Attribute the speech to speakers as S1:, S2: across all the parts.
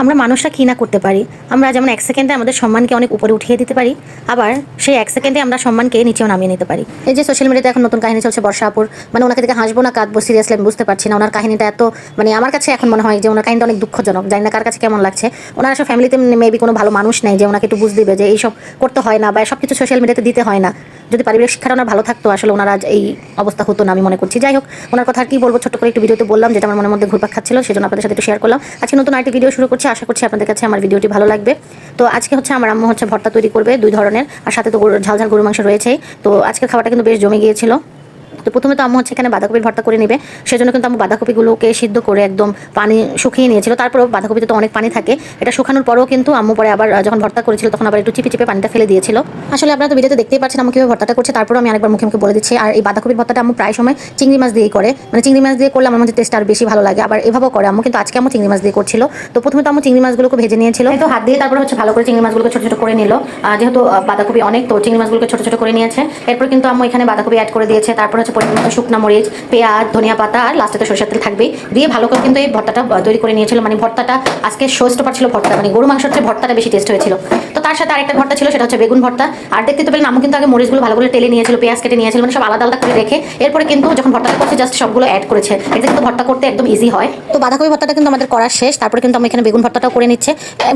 S1: আমরা মানুষরা কি না করতে পারি? আমরা যেমন এক সেকেন্ডে আমাদের সম্মানকে অনেক উপরে উঠিয়ে দিতে পারি, আবার সেই এক সেকেন্ডে আমরা সম্মানকে নিচেও নামিয়ে নিতে পারি। এই যে সোশ্যাল মিডিয়াতে এখন নতুন কাহিনী চলছে বর্ষা আপুর মানে ওনাকে দেখে হাসবো না, কাঁদবো সিরিয়াসলি আমি বুঝতে পারছি না। ওনার কাহিনীটা এত মানে আমার কাছে এখন মনে হয় যে ওনার কাহিনীটা অনেক দুঃখজনক। জানি না কার কাছে কেমন লাগছে। ওনার আসলে ফ্যামিলিতে মেবি কোনো ভালো মানুষ নেই যে ওনাকে একটু বুঝ দিবে যে এইসব করতে হয় না বা সব কিছু সোশ্যাল মিডিয়াতে দিতে হয় না। যদি পারিবারিক শিক্ষাটা ওনার ভালো থাকতো, আসলে ওনার আজ এই অবস্থা হতো না, আমি মনে করছি। যাই হোক, ওনার কথা আর কি বলব, ছোট্ট করে একটু ভিডিওতে বললাম, যেটা আমার মনের মধ্যে ঘুরপাক খাচ্ছিল, সেজন্য আপনাদের সাথে একটু শেয়ার করলাম। আজকে নতুন আরেকটি ভিডিও শুরু করছি, আশা করছি আপনাদের কাছে আমার ভিডিওটি ভালো লাগবে। তো আজকে হচ্ছে আমার আম্মু হচ্ছে ভর্তা তৈরি করবে দুই ধরনের, আর সাথে তো ঝাল ঝাল গরু মাংস রয়েছেই। তো আজকে খাবারটা কিন্তু বেশ জমে গিয়েছিল। তো প্রথমে তো আম্মু হচ্ছে এখানে বাঁধাকপির ভর্তা করে নেবে। সেজন্য কিন্তু আম্মু বাঁধাকপিগুলোকে সিদ্ধ করে একদম পানি শুকিয়ে নিয়েছিল। তারপরেও বাঁধাকপিতে তো অনেক পানি থাকে। এটা শুকানোর পরেও কিন্তু আম্মু পরে আবার যখন ভর্তা করেছিল তখন আবার একটু চিপে চিপে পানিটা ফেলে দিয়েছিল। আসলে আপনারা তো ভিডিওতে দেখতেই পাচ্ছেন আম্মু কীভাবে ভর্তাটা করছে। তারপরে আমি আরেকবার মুখে মুখে বলে দিচ্ছি। আর এই বাঁধাকপির ভর্তাটা আম্মু প্রায় সময় চিংড়ি মাছ দিয়েই করে। মানে চিংড়ি মাছ দিয়ে করলে আমার মধ্যে টেস্ট আর বেশি ভালো লাগে। আবার এভাবেও করে আম্মু। কিন্তু আজকে আম্মু চিংড়ি মাছ দিয়ে করছিল। তো প্রথমে তো আম্মু চিংড়ি মাছগুলোকে ভেজে নিয়েছিল। তো হাত দিয়ে তারপরে হচ্ছে ভালো করে চিংড়ি মাছগুলোকে ছোট ছোট করে নিল। যেহেতু বাঁধাকপি অনেক, তো চিংড়ি মাছগুলোকে ছোট ছোট করে নিয়েছে। এরপর কিন্তু আম্মু এখানে বাঁধাকপি অ্যাড করে দিয়েছে। তারপর হচ্ছে পরিমাণ মতো শুকনা মরিচ, পেঁয়াজ, ধনিয়া পাতা, আর লাস্টে তো সরষের তেল থাকবেই দিয়ে ভালো করে কিন্তু এই ভর্তাটা তৈরি করে নিয়েছিল। মানে ভর্তাটা আজকে শোস্ট ছিল ভর্তা মানে গরু মাংসের চেয়ে ভর্তাটা বেশি টেস্ট হয়েছিল। তো তার সাথে আরেকটা ভর্তা ছিল, সেটা হচ্ছে বেগুন ভর্তা। আর দেখতে তো পেলেন, আম্মু কিন্তু আগে মরিচগুলো ভালো করে তেলে নিয়েছিল, পেঁয়াজ কেটে নিয়েছিল মানে সব আলাদা আলাদা করে রেখে। এরপরে কিন্তু যখন ভর্তাটা করছে জাস্ট সবগুলো অ্যাড করেছে। এটা কিন্তু ভর্তা করতে একদম ইজি হয়। তো বাঁধাকপি ভর্তাটা কিন্তু আমাদের করা শেষ। তারপরে কিন্তু আমি এখানে বেগুন ভর্তাটাও করে নিচ্ছে।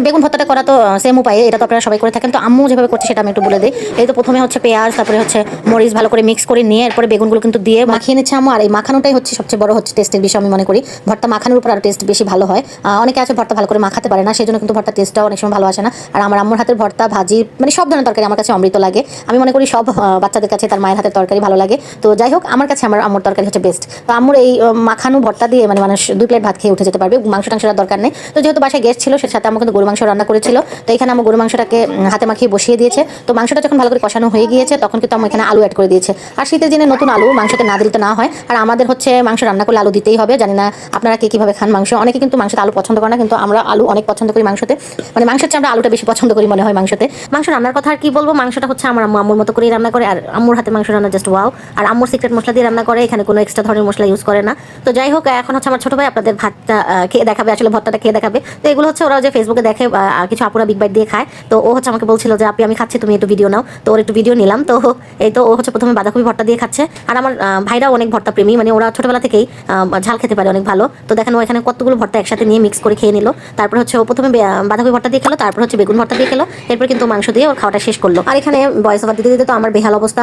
S1: বেগুন ভর্তাটা করা তো সেম উপায়ে। এটা তো আপনারা সবাই করে থাকেন। তো আম্মু যেভাবে করছে, সেটা আমি একটু বলে দিই। এই তো প্রথমে হচ্ছে পেঁয়াজ, তারপরে হচ্ছে মরিচ ভালো করে মিক্স করে নিয়ে, এরপরে বেগুনগুলো কিন্তু দিয়ে মাখিয়ে নিচ্ছে আম্মু। আর এই মাখানোটাই হচ্ছে সবচেয়ে বড় হচ্ছে টেস্টের বিষয় আমি মনে করি। ভর্তা মাখানোর উপর আরও টেস্ট বেশি ভালো হয়। অনেকে আছে ভর্তা ভালো করে মাখাতে পারে না সেই জন্য কিন্তু ভর্তা টেস্টটাও অনেক সময় ভালো আসে না। আর আমার আম্মুর হাতের ভর্তা, ভাজি মানে সব ধরনের তরকারি আমার কাছে অমৃত লাগে। আমি মনে করি সব বাচ্চাদের কাছে তার মায়ের হাতের তরকারি ভালো লাগে। তো যাই হোক, আমার কাছে আমার আম্মুর তরকারি হচ্ছে বেস্ট তো আম্মুর এই মাখানো ভর্তা দিয়ে মানে মানুষ দুই প্লেট ভাত খেয়ে উঠে যেতে পারবে। মাংস আর দরকার নেই। তো যেহেতু বাসায় গেস্ট ছিল সেটার সাথে আমার কিন্তু গরু মাংস রান্না করেছিল। তো এখানে আমার গরু মাংসটাকে হাতে মাখিয়ে বসিয়ে দিয়েছে। তো মাংসটা যখন ভালো করে কষানো হয়ে গিয়েছে, তখন কিন্তু আমার এখানে আলু অ্যাড করে দিয়েছে। আর শীতের দিনে নতুন আলু মাংসতে না দিলে না হয়। আর আমাদের হচ্ছে মাংস রান্না করলে আলু দিতেই হবে। জানি না আপনারা কে কীভাবে খান মাংস। অনেকে কিন্তু মাংসতে আলু পছন্দ করে না, কিন্তু আমরা আলু অনেক পছন্দ করি মাংসতে। মানে মাংসের চেয়ে আমরা আলুটা বেশি পছন্দ করি মনে হয় মাংসতে। মাংস রান্নার কথা আর কি বলব? মাংসটা হচ্ছে আমার আম্মু আম্মুর মতো করেই রান্না করে। আর আম্মুর হাতে মাংস রান্না জাস্ট ওয়াও আর আম্মুর সিক্রেট মশলা দিয়ে রান্না করে। এখানে কোনো এক্সট্রা ধরনের মশলা ইউজ করে না। তো যাই হোক, এখন হচ্ছে আমার ছোট ভাই আপনাদের ভাতটা খেয়ে দেখাবে। আসলে ভর্তাটা খেয়ে দেখাবে। তো এগুলো হচ্ছে ওরা যে ফেসবুকে দেখে কিছু আপুরা বিগ বাইট দিয়ে খায়। তো ও হচ্ছে আমাকে বলছিল যে, আপনি, আমি খাচ্ছি, তুমি একটু ভিডিও নাও। তো ওর একটু ভিডিও নিলাম। তো এই তো ও হচ্ছে প্রথমে বাঁধাকপি ভর্তা দিয়ে খাচ্ছে। আর আমার ভাইরাও অনেক ভর্তা প্রেমী মানে ওরা ছোটবেলা থেকেই ঝাল খেতে পারে অনেক ভালো। তো দেখেন ও এখানে কতগুলো ভর্তা একসাথে নিয়ে মিক্স করে খেয়ে নিল। তারপর হচ্ছে ও প্রথমে বাঁধাকপি ভর্তা দিয়ে খেলো, তারপর হচ্ছে বেগুন ভর্তা দিয়ে খেলো। এরপর কিন্তু মাংস দিয়ে ওর খাওয়াটা শেষ করল। আর এখানে বয়স দিতে দিতে তো আমার বেহাল অবস্থা।